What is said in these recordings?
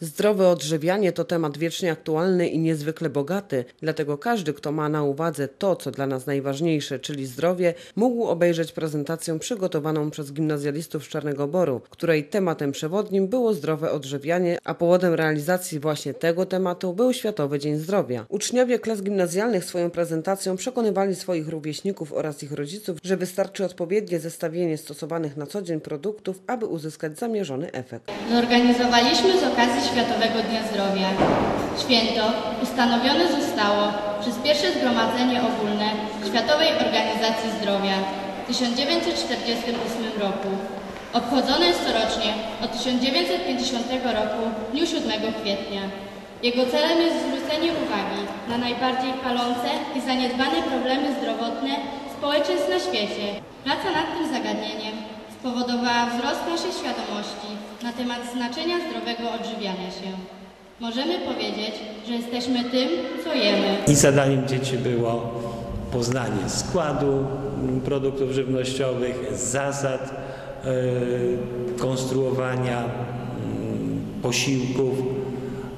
Zdrowe odżywianie to temat wiecznie aktualny i niezwykle bogaty, dlatego każdy, kto ma na uwadze to, co dla nas najważniejsze, czyli zdrowie, mógł obejrzeć prezentację przygotowaną przez gimnazjalistów z Czarnego Boru, której tematem przewodnim było zdrowe odżywianie, a powodem realizacji właśnie tego tematu był Światowy Dzień Zdrowia. Uczniowie klas gimnazjalnych swoją prezentacją przekonywali swoich rówieśników oraz ich rodziców, że wystarczy odpowiednie zestawienie stosowanych na co dzień produktów, aby uzyskać zamierzony efekt. Zorganizowaliśmy z okazji Światowego Dnia Zdrowia. Święto ustanowione zostało przez pierwsze Zgromadzenie Ogólne Światowej Organizacji Zdrowia w 1948 roku. Obchodzone jest corocznie od 1950 roku w dniu 7 kwietnia. Jego celem jest zwrócenie uwagi na najbardziej palące i zaniedbane problemy zdrowotne społeczeństw na świecie. Praca nad tym zagadnieniem spowodowała wzrost naszej świadomości na temat znaczenia zdrowego odżywiania się. Możemy powiedzieć, że jesteśmy tym, co jemy. I zadaniem dzieci było poznanie składu produktów żywnościowych, zasad e, konstruowania mm, posiłków,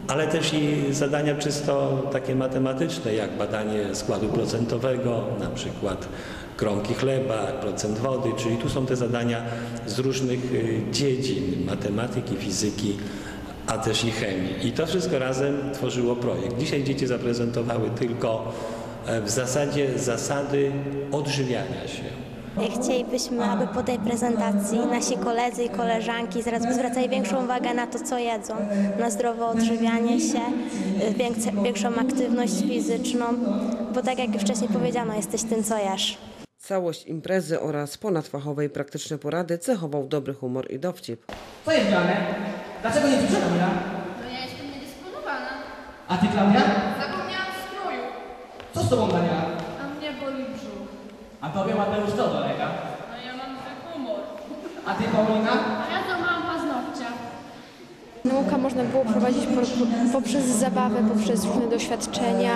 ale też i zadania czysto takie matematyczne, jak badanie składu procentowego, na przykład kromki chleba, procent wody, czyli tu są te zadania z różnych y, dziedzin matematyki, fizyki, a też i chemii. I to wszystko razem tworzyło projekt. Dzisiaj dzieci zaprezentowały tylko e, w zasadzie zasady odżywiania się. Chcielibyśmy, aby po tej prezentacji nasi koledzy i koleżanki zwracali większą uwagę na to, co jedzą, na zdrowe odżywianie się, więkce- większą aktywność fizyczną, bo tak jak już wcześniej powiedziano, jesteś tym, co jesz. Całość imprezy oraz ponadfachowe i praktyczne porady cechował dobry humor i dowcip. Co jest grane? Dlaczego nie przyszła Kamila? No ja jestem niedysponowana. A ty Klaudia? Zapomniałam stroju, Co z tobą Daniela? a mnie boli brzuch. A tobie Mateusz co dolega? No ja mam zły humor. A ty Paulina? A ja złamałam paznokcia. Nauka można było prowadzić po, poprzez zabawę, poprzez różne doświadczenia.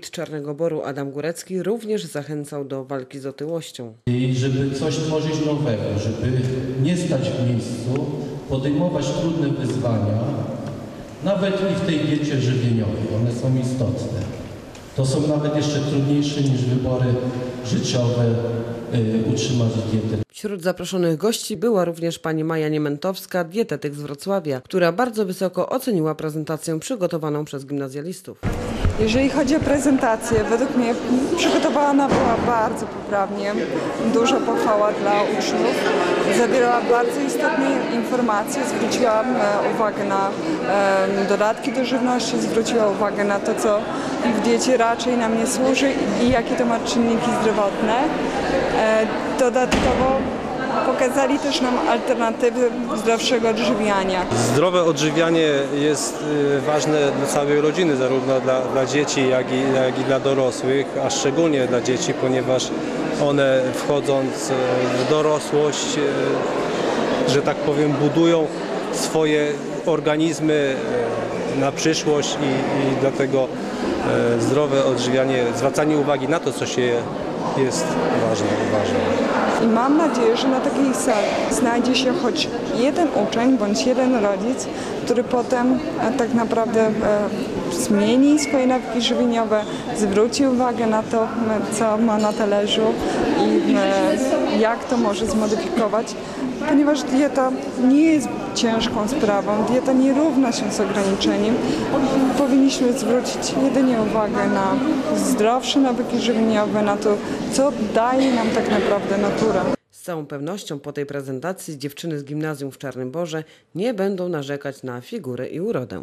Wójt Czarnego Boru Adam Górecki również zachęcał do walki z otyłością. I żeby coś tworzyć nowego, żeby nie stać w miejscu, podejmować trudne wyzwania, nawet i w tej diecie żywieniowej. One są istotne. To są nawet jeszcze trudniejsze niż wybory życiowe, y, utrzymać dietę. Wśród zaproszonych gości była również pani Maja Niementowska, dietetyk z Wrocławia, która bardzo wysoko oceniła prezentację przygotowaną przez gimnazjalistów. Jeżeli chodzi o prezentację, według mnie przygotowana była bardzo poprawnie. Duża pochwała dla uczniów. Zawierała bardzo istotne informacje. Zwróciłam e, uwagę na dodatki do żywności, zwróciła uwagę na to, co w diecie raczej nam nie służy i jakie to ma czynniki zdrowotne. E, dodatkowo pokazali też nam alternatywy zdrowszego odżywiania. Zdrowe odżywianie jest y, ważne dla całej rodziny, zarówno dla, dla dzieci, jak i, jak i dla dorosłych, a szczególnie dla dzieci, ponieważ one wchodząc y, w dorosłość, y, że tak powiem, budują swoje organizmy na przyszłość i, i dlatego zdrowe odżywianie, zwracanie uwagi na to, co się je, jest ważne. ważne. I mam nadzieję, że na takiej sali znajdzie się choć jeden uczeń bądź jeden rodzic, który potem e, tak naprawdę e, zmieni swoje nawyki żywieniowe, zwróci uwagę na to, co ma na talerzu i jak to może zmodyfikować, ponieważ dieta nie jest ciężką sprawą, dieta nie równa się z ograniczeniem. Powinniśmy zwrócić jedynie uwagę na zdrowsze nawyki żywieniowe, na to, co daje nam tak naprawdę natura. Z całą pewnością po tej prezentacji dziewczyny z gimnazjum w Czarnym Borze nie będą narzekać na figurę i urodę.